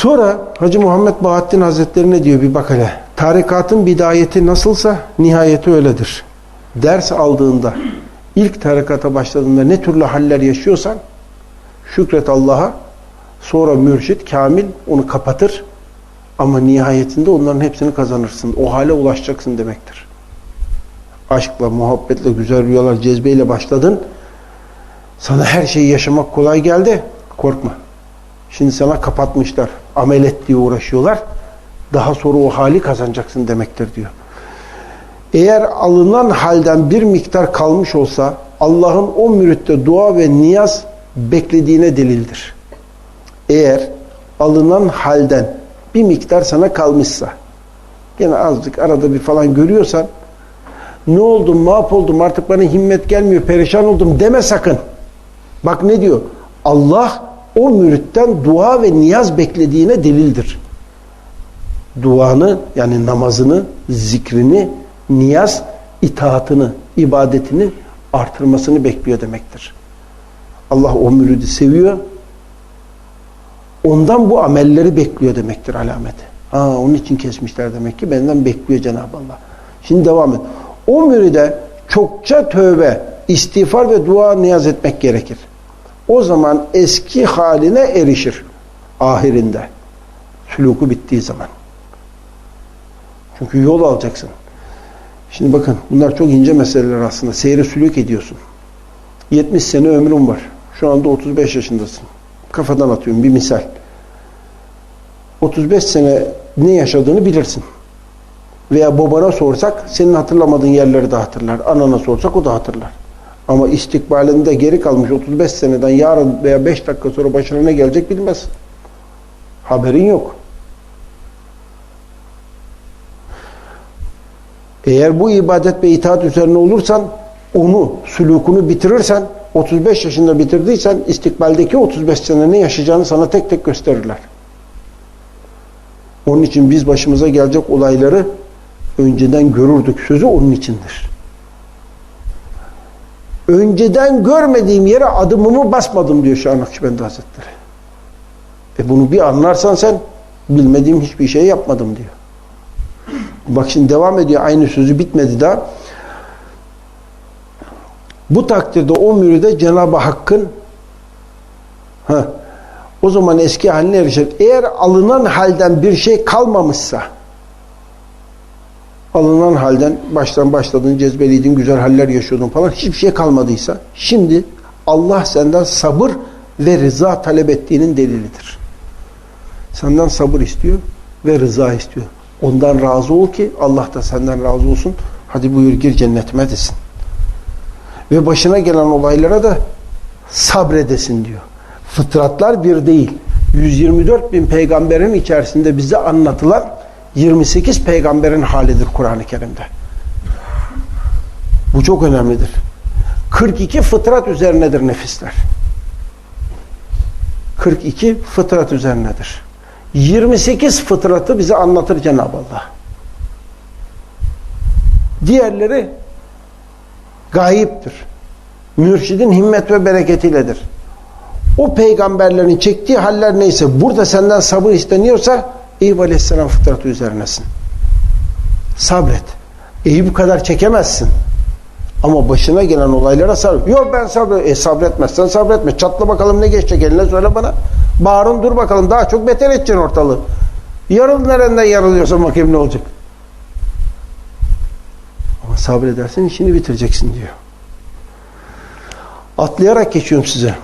Sonra Hacı Muhammed Bahattin Hazretleri ne diyor bir bak hele. Tarikatın bidayeti nasılsa nihayeti öyledir. Ders aldığında, ilk tarikata başladığında ne türlü haller yaşıyorsan şükret Allah'a. Sonra mürşit, kamil onu kapatır. Ama nihayetinde onların hepsini kazanırsın. O hale ulaşacaksın demektir. Aşkla, muhabbetle, güzel rüyalar, cezbeyle başladın. Sana her şeyi yaşamak kolay geldi. Korkma. Şimdi sana kapatmışlar. Amel et diye uğraşıyorlar. Daha sonra o hali kazanacaksın demektir diyor. Eğer alınan halden bir miktar kalmış olsa Allah'ın o müritte dua ve niyaz beklediğine delildir. Eğer alınan halden bir miktar sana kalmışsa yine azıcık arada bir falan görüyorsan ne oldum, mahvoldum artık bana himmet gelmiyor, perişan oldum deme sakın. Bak ne diyor? Allah o müritten dua ve niyaz beklediğine delildir. Duanı yani namazını, zikrini, niyaz, itaatını, ibadetini artırmasını bekliyor demektir. Allah o müridi seviyor. Ondan bu amelleri bekliyor demektir alameti. Ha, onun için kesmişler demek ki benden bekliyor Cenab-ı Allah. Şimdi devam et. O müride çokça tövbe, istiğfar ve dua niyaz etmek gerekir. O zaman eski haline erişir ahirinde. Sülûku bittiği zaman. Çünkü yol alacaksın. Şimdi bakın bunlar çok ince meseleler aslında. Seyri sülük ediyorsun. 70 sene ömrün var. Şu anda 35 yaşındasın. Kafadan atıyorum bir misal. 35 sene ne yaşadığını bilirsin. Veya babana sorsak senin hatırlamadığın yerleri de hatırlar. Anana sorsak o da hatırlar. Ama istikbalinde geri kalmış 35 seneden yarın veya 5 dakika sonra başına ne gelecek bilmez. Haberin yok. Eğer bu ibadet ve itaat üzerine olursan onu, sülukunu bitirirsen 35 yaşında bitirdiysen istikbaldeki 35 sene ne yaşayacağını sana tek tek gösterirler. Onun için biz başımıza gelecek olayları önceden görürdük sözü onun içindir. Önceden görmediğim yere adımımı basmadım diyor Şah Nakşibendi Hazretleri. E bunu bir anlarsan sen bilmediğim hiçbir şey yapmadım diyor. Bak şimdi devam ediyor aynı sözü bitmedi daha. Bu takdirde o müride Cenab-ı Hakk'ın ha, o zaman eski haline erişir. Eğer alınan halden bir şey kalmamışsa alınan halden baştan başladın, cezbeliydin, güzel haller yaşıyordun falan hiçbir şey kalmadıysa şimdi Allah senden sabır ve rıza talep ettiğinin delilidir. Senden sabır istiyor ve rıza istiyor. Ondan razı ol ki Allah da senden razı olsun. Hadi buyur gir cennetime desin. Ve başına gelen olaylara da sabredesin diyor. Fıtratlar bir değil. 124 bin peygamberin içerisinde bize anlatılan 28 peygamberin halidir Kur'an-ı Kerim'de. Bu çok önemlidir. 42 fıtrat üzerinedir nefisler. 42 fıtrat üzerinedir. 28 fıtratı bize anlatır Cenab-ı Allah. Diğerleri gayiptir. Mürşidin himmet ve bereketiyledir. O peygamberlerin çektiği haller neyse burada senden sabır isteniyorsa Eyüp Aleyhisselam fıtratı üzerinesin. Sabret. Eyüp kadar çekemezsin. Ama başına gelen olaylara sabret. Yok ben sabret. E sabretmezsen sabretme. Çatla bakalım ne geçecek eline söyle bana. Bağırın dur bakalım daha çok beter edeceksin ortalığı. Yarıl nereden yarılıyorsa bakayım ne olacak. Ama sabredersen işini bitireceksin diyor. Atlayarak geçiyorum size.